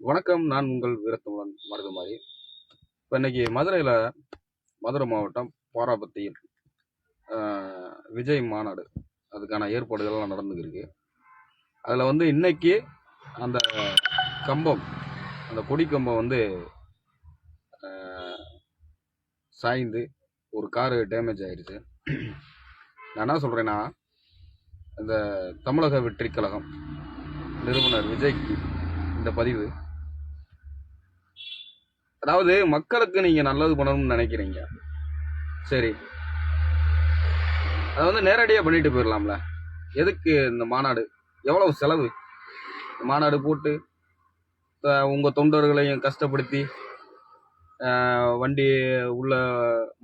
வணக்கம். நான் உங்கள் வீரத்தமிழன் மருதுமாரி. இப்போ இன்னைக்கு மதுரையில் மதுரை மாவட்டம் பாராபத்தியில் விஜய் மாநாடு. அதுக்கான ஏற்பாடுகள்லாம் நடந்துக்கிருக்கு அதில் வந்து இன்னைக்கு அந்த கம்பம் அந்த கொடி கம்பம் வந்து சாய்ந்து ஒரு காரு டேமேஜ் ஆயிடுச்சு நான் என்ன சொல்கிறேன்னா இந்த தமிழக வெற்றி கழகம் நிறுவனர் விஜய்க்கு இந்த பதிவு அதாவது மக்களுக்கு நீங்க நல்லது பண்ணணும்னு நினைக்கிறீங்க. சரி. அதை வந்து நேரடியாக பண்ணிட்டு போயிடலாம்ல. எதுக்கு இந்த மாநாடு? எவ்வளவு செலவு? மாநாடு போட்டு உங்கள் உங்க தொண்டர்களையும் கஷ்டப்படுத்தி வண்டி உள்ள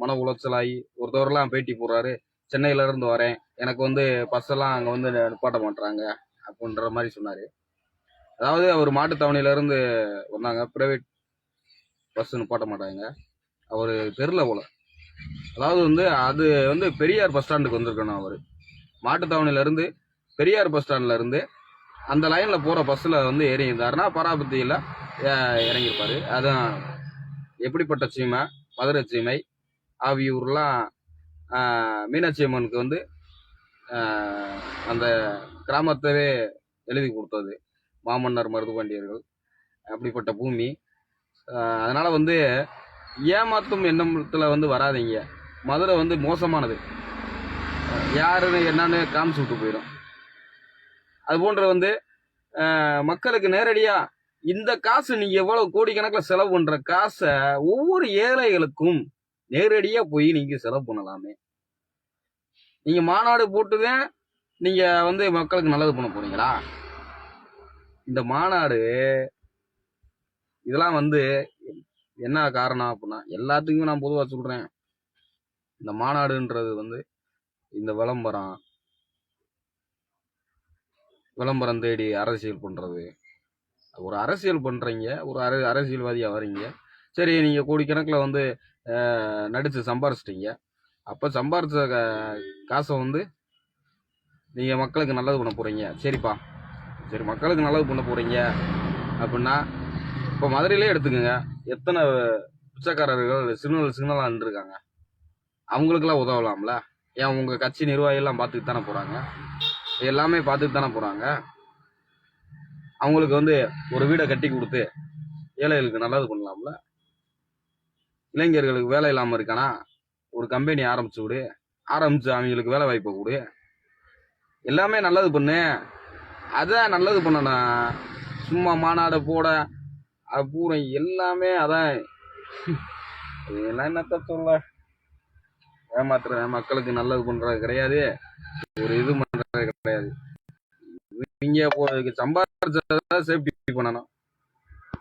மன உளைச்சலாகி ஒருத்தவரெல்லாம் பேட்டி போடுறாரு சென்னையில இருந்து வரேன் எனக்கு வந்து பஸ்ஸெல்லாம் அங்கே வந்து நிப்பாட்ட மாட்டுறாங்க அப்படின்ற மாதிரி சொன்னார். அதாவது அவர் மாட்டுத்தவணையிலேருந்து வந்தாங்க பிரைவேட் பஸ் நிப்பாட்ட மாட்டாங்க. அவர் தெரில போல. அதாவது வந்து அது வந்து பெரியார் பஸ் ஸ்டாண்டுக்கு வந்திருக்கணும் அவர். மாட்டுத்தாவணிலேருந்து பெரியார் பஸ் ஸ்டாண்ட்லேருந்து அந்த லைனில் போகிற பஸ்ஸில் வந்து ஏறியிருந்தாருன்னா இருந்தாருன்னா இறங்கியிருப்பார். அதுதான் எப்படிப்பட்ட சீமை மதுரை சீமை ஆவியூர்லாம் மீனாட்சி அம்மனுக்கு வந்து அந்த கிராமத்தவே எழுதி கொடுத்தது. மாமன்னர் மருதுபாண்டியர்கள் அப்படிப்பட்ட பூமி. அதனால் வந்து ஏமாற்றும் எண்ணத்தில் வந்து வராதீங்க. மதுரை வந்து மோசமானது. யாருன்னு என்னன்னு காமிச்சு விட்டு போயிடும் அது போன்ற வந்து மக்களுக்கு நேரடியாக இந்த காசு நீங்கள் எவ்வளோ கோடிக்கணக்கில் செலவு பண்ணுற காசை ஒவ்வொரு ஏழைகளுக்கும் நேரடியாக போய் நீங்கள் செலவு பண்ணலாமே. நீங்கள் மாநாடு போட்டுதான் நீங்கள் வந்து மக்களுக்கு நல்லது பண்ண போறீங்களா? இந்த மாநாடு இதெல்லாம் வந்து என்ன காரணம் அப்படின்னா எல்லாத்துக்குமே நான் பொதுவாக சொல்கிறேன் இந்த மாநாடுன்றது வந்து இந்த விளம்பரம் விளம்பரம் தேடி அரசியல் பண்ணுறது ஒரு அரசியல் பண்ணுறீங்க ஒரு அர அரசியல்வாதியாக வரீங்க சரி நீங்கள் கோடிக்கணக்கில் வந்து நடித்து சம்பாரிச்சிட்டிங்க. அப்போ சம்பாரித்த கா- காசை வந்து நீங்கள் மக்களுக்கு நல்லது பண்ண போகிறீங்க சரிப்பா. சரி மக்களுக்கு நல்லது பண்ண போகிறீங்க அப்படின்னா இப்போ மதுரையிலே எடுத்துக்கோங்க. எத்தனை பிச்சைக்காரர்கள் சிக்னல் சிக்னலாக இருக்காங்க அவங்களுக்கெல்லாம் உதவலாம்ல? ஏன் உங்கள் கட்சி நிர்வாகிகள்லாம் பார்த்துட்டு தானே போகிறாங்க எல்லாமே பார்த்துட்டு தானே போகிறாங்க அவங்களுக்கு வந்து ஒரு வீடை கட்டி கொடுத்து ஏழைகளுக்கு நல்லது பண்ணலாம்ல? இளைஞர்களுக்கு வேலை இல்லாமல் இருக்கானா? ஒரு கம்பெனி ஆரம்பிச்சு விடு. ஆரம்பிச்சு அவங்களுக்கு வேலை வாய்ப்பை கொடு. எல்லாமே நல்லது பண்ணு. அதான் நல்லது பண்ணணும். சும்மா மாநாடு போட அது பூரா எல்லாமே அதான். இதெல்லாம் என்னத்த சொல்ல? ஏமாத்துற மக்களுக்கு நல்லது பண்றது கிடையாது. ஒரு இது பண்றது கிடையாது. இவங்க போறதுக்கு சம்பாதிச்சத சேஃப்டி பண்ணணும்.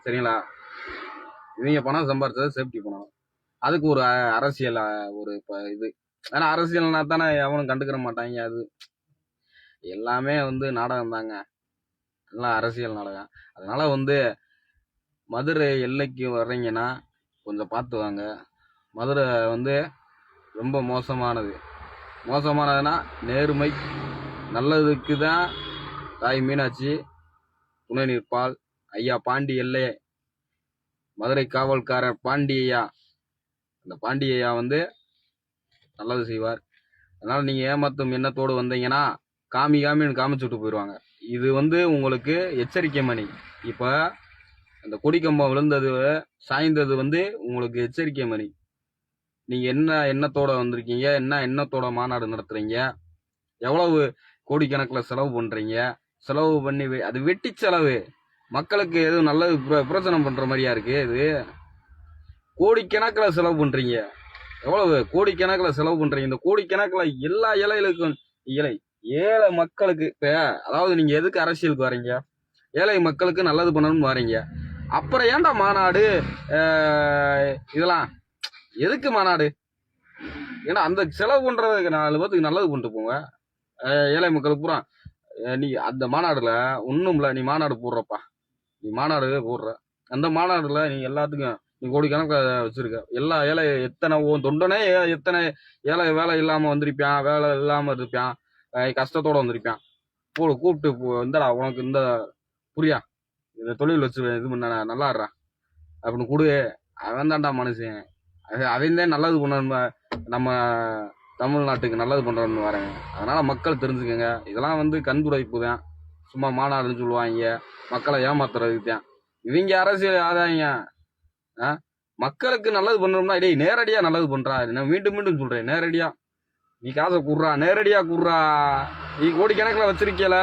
சரிங்களா? இவங்க பணம் சம்பாதிச்சத சேஃப்டி பண்ணணும். அதுக்கு ஒரு அ- அரசியல் ஒரு இப்போ இது. ஆனால் அரசியல்னா தானே எவனும் கண்டுக்கிற மாட்டாங்க அது. எல்லாமே வந்து நாடகம் தாங்க எல்லாம் அரசியல் நாடகம். அதனால வந்து மதுரை எல்லைக்கு வர்றீங்கன்னா கொஞ்சம் பார்த்து வாங்க. மதுரை வந்து ரொம்ப மோசமானது. மோசமானதுன்னா நேர்மை. நல்லதுக்கு தான் தாய் மீனாட்சி துணை நிற்பால் ஐயா பாண்டி எல்லை மதுரை காவல்காரர் பாண்டி ஐயா. அந்த பாண்டி ஐயா வந்து நல்லது செய்வார். அதனால் நீங்கள் ஏமாத்தும் எண்ணத்தோடு வந்தீங்கன்னா காமி காமின்னு காமிச்சுட்டு போயிடுவாங்க இது வந்து உங்களுக்கு எச்சரிக்கை மணி. இப்போ அந்த கொடிக்கம்பம் விழுந்தது சாய்ந்தது வந்து உங்களுக்கு எச்சரிக்கை மணி. நீங்க என்ன எண்ணத்தோட வந்திருக்கீங்க? என்ன எண்ணத்தோட மாநாடு நடத்துறீங்க? எவ்வளவு கோடிக்கணக்கில் செலவு பண்றீங்க? செலவு பண்ணி வெ- அது வெட்டி செலவு. மக்களுக்கு எதுவும் நல்லது பிர- பிரயோஜனம் பண்ற மாதிரியா இருக்கு இது? கோடிக்கணக்கில் செலவு பண்றீங்க. எவ்வளவு கோடிக்கணக்கில் செலவு பண்றீங்க? இந்த கோடிக்கணக்கில் எல்லா இலைகளுக்கும் இலை ஏழை மக்களுக்கு இப்போ அதாவது நீங்க எதுக்கு அரசியலுக்கு வரீங்க? ஏழை மக்களுக்கு நல்லது பண்ணணும்னு வரீங்க. அப்புறம் ஏன்டா மாநாடு? இதெல்லாம் எதுக்கு மாநாடு? ஏன்னா அந்த செலவு பண்ணுறதுக்கு நாலு பேத்துக்கு நல்லது பண்ணிட்டு போங்க. ஏழை மக்கள் பூரா நீ அந்த மாநாடுல ஒன்றும் இல்லை நீ மாநாடு போடுறப்பா. நீ மாநாடு போடுற. அந்த மாநாடுல நீ எல்லாத்துக்கும் நீ கோடிக்கணக்கில் வச்சிருக்க. எல்லா ஏழை எத்தனை உன் தொண்டனே எத்தனை ஏழை வேலை இல்லாமல் வந்திருப்பான் வேலை இல்லாமல் இருப்பான் கஷ்டத்தோடு கஷ்டத்தோட வந்திருப்பான். போடு கூப்பிட்டு போ- இந்தடா உனக்கு இந்த புரியா? இந்த தொழில் வச்சு இது பண்ண நல்லாடுறா அப்படின்னு கொடு அவன் தான்டா மனுஷன். அவன் அவன் தான் நல்லது பண்ணணும் நம்ம தமிழ்நாட்டுக்கு நல்லது பண்ணுறோம்னு வரேங்க அதனால் மக்கள் தெரிஞ்சுக்கோங்க. இதெல்லாம் வந்து கண்துடைப்பு தான். சும்மா மாநாடுன்னு சொல்லுவாங்க. மக்களை ஏமாத்துறதுக்கு தான் இவங்க அரசியல் ஆதாயங்க. ஆ? மக்களுக்கு நல்லது பண்ணணும்னா டேய் நேரடியாக நல்லது பண்ணுறா நான் மீண்டும் மீண்டும் சொல்கிறேன் நேரடியாக நீ காசை கூடுறா நேரடியாக கூடுறா. நீ கோடிக்கணக்கில் வச்சிருக்கல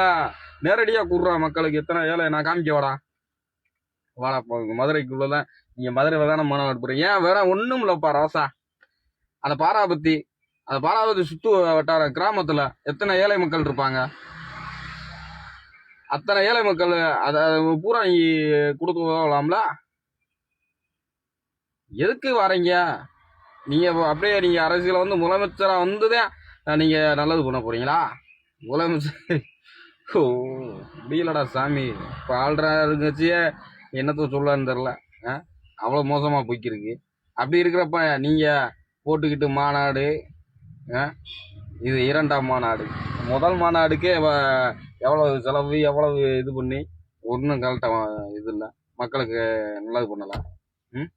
நேரடியாக கூடுறா மக்களுக்கு. எத்தனை ஏழை நான் காமிக்க வாடா வாடா இப்போ மதுரைக்குள்ளதான். நீங்க மதுரையில தானே மாநாடு போறீங்க? ஏன் வேற ஒண்ணும் இல்லப்பா ராசா. அந்த பாராபத்தி அந்த பாராபத்தி சுத்து வட்டார கிராமத்துல எத்தனை ஏழை மக்கள் இருப்பாங்க? அத்தனை ஏழை மக்கள் அதை பூரா நீ கொடுத்து உதவலாம்ல எதுக்கு வரீங்க? நீங்க அப்படியே நீங்க அரசியல வந்து முதலமைச்சரா வந்துதான் நீங்க நல்லது பண்ண போறீங்களா? முதலமைச்சர் ஓ முடியலடா சாமி. இப்போ ஆள்றா இருந்துச்சியே என்னத்த சொல்லன்னு தெரில அவ்வளோ மோசமாக போய்க்கிருக்கு. அப்படி இருக்கிறப்ப நீங்கள் போட்டுக்கிட்டு மாநாடு ஆ, இது இரண்டாம் மாநாடு. முதல் மாநாடுக்கே எவ்வளவு செலவு எவ்வளவு இது பண்ணி? ஒன்றும் கரெக்டாக இது இல்லை. மக்களுக்கு நல்லது பண்ணலாம். ம்?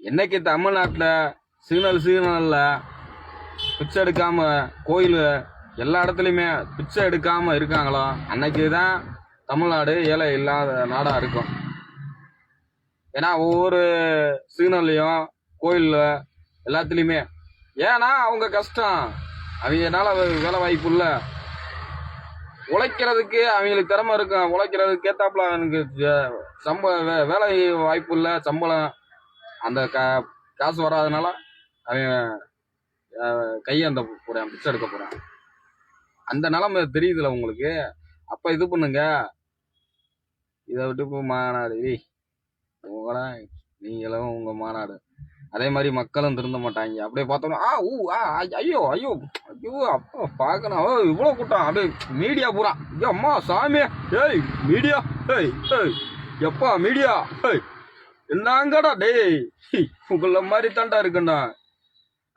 என்னைக்கு தமிழ்நாட்டில் சிக்னல் சிக்னலில் பிச்சை எடுக்காமல் கோயில் எல்லா இடத்துலையுமே பிச்சை எடுக்காமல் இருக்காங்களோ அன்னைக்கு தான் தமிழ்நாடு ஏழை இல்லாத நாடாக இருக்கும். ஏன்னா ஒவ்வொரு சிக்னல்லையும் கோயிலில் எல்லாத்துலேயுமே ஏன்னா அவங்க கஷ்டம். அவங்கனால வேலை வாய்ப்பு இல்லை. உழைக்கிறதுக்கு அவங்களுக்கு திறமை இருக்கும் உழைக்கிறதுக்கு ஏத்தாப்புல அவனுக்கு சம்ப வே- வேலை வாய்ப்பு இல்லை சம்பளம். அந்த கா காசு வராதனால அவன் கையை கையேந்த போறான் பிச்சை எடுக்க போறான். அந்த நிலமை தெரியுதுல உங்களுக்கு? அப்போ இது பண்ணுங்க. இதை விட்டு இப்போ மாநாடு. ஏய் உங்களா நீங்களும் உங்க மாநாடு. அதே மாதிரி மக்களும் திருந்த மாட்டாங்க. அப்படியே பார்த்தோம்னா ஆ ஊ ஆ ஐயோ ஐயோ ஐயோ அப்பா பார்க்கணும். ஓ இவ்வளோ கூட்டம். அப்படியே மீடியா பூரா. ஐயோ அம்மா சாமி. ஏய் மீடியா ஏய் ஏய் எப்பா மீடியா ஏய் என்னங்கடா டேய் உங்கள மாதிரி தாண்டா இருக்குண்ணா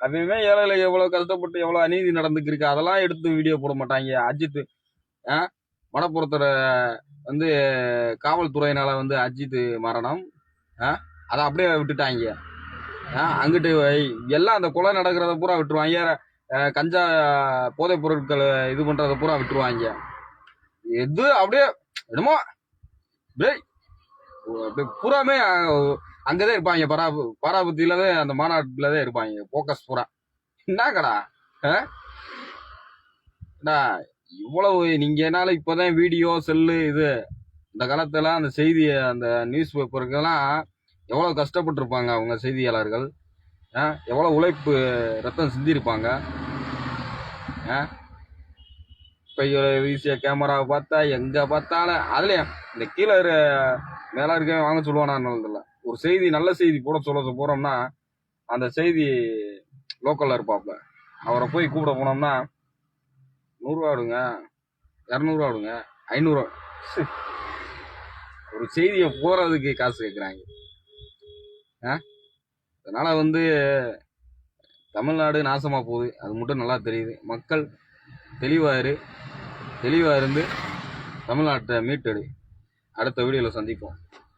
அப்பயுமே ஏழையில் எவ்வளோ கஷ்டப்பட்டு எவ்வளோ அநீதி நடந்துக்கு இருக்கு அதெல்லாம் எடுத்து வீடியோ போட மாட்டாங்க. அஜித் ஆ? மணப்புறத்துல வந்து காவல்துறையினால வந்து அஜித் மரணம். ஆ? அதை அப்படியே விட்டுட்டாங்க. ஆ? அங்கிட்டு எல்லாம் அந்த கொலை நடக்கிறத பூரா விட்டுருவாங்க. கஞ்சா போதைப் பொருட்கள் இது பண்றத பூரா விட்டுருவாங்க. எது அப்படியே என்னமோ டேய் அப்படியே பூராமே அங்கதான் இருப்பாங்க. பராபு பராபத்தியில தான் அந்த மாநாட்டுல தான் இருப்பாங்க. போக்கஸ் பூரா. என்னங்கடா? அஹ்? இவ்வளவு நீங்க என்னால இப்பதான் வீடியோ செல்லு இது இந்த காலத்துல அந்த செய்தி அந்த நியூஸ் பேப்பருக்கெல்லாம் எவ்வளவு கஷ்டப்பட்டிருப்பாங்க அவங்க செய்தியாளர்கள்? ஆ, எவ்வளவு உழைப்பு ரத்தம் சிந்திருப்பாங்க? ஆ? வீசிய கேமராவை பார்த்தா எங்க பார்த்தாலும் அதுலயும் இந்த கீழே இரு- மேல வாங்க சொல்லுவானான்னு ஒரு செய்தி நல்ல செய்தி போட சொல்ல போறோம்னா அந்த செய்தி லோக்கல்ல இருப்பாப்ல. அவரை போய் கூப்பிட போனோம்னா நூறுரூவா விடுங்க இரநூறுவா விடுங்க ஐநூறுரூவா ஒரு செய்தியை போகிறதுக்கு காசு கேட்குறாங்க ஆ? அதனால் வந்து தமிழ்நாடு நாசமாக போகுது. அது மட்டும் நல்லா தெரியுது. மக்கள் தெளிவாக இரு தெளிவாக இருந்து தமிழ்நாட்டை மீட்டெடு. அடுத்த வீடியோவில் சந்திப்போம்.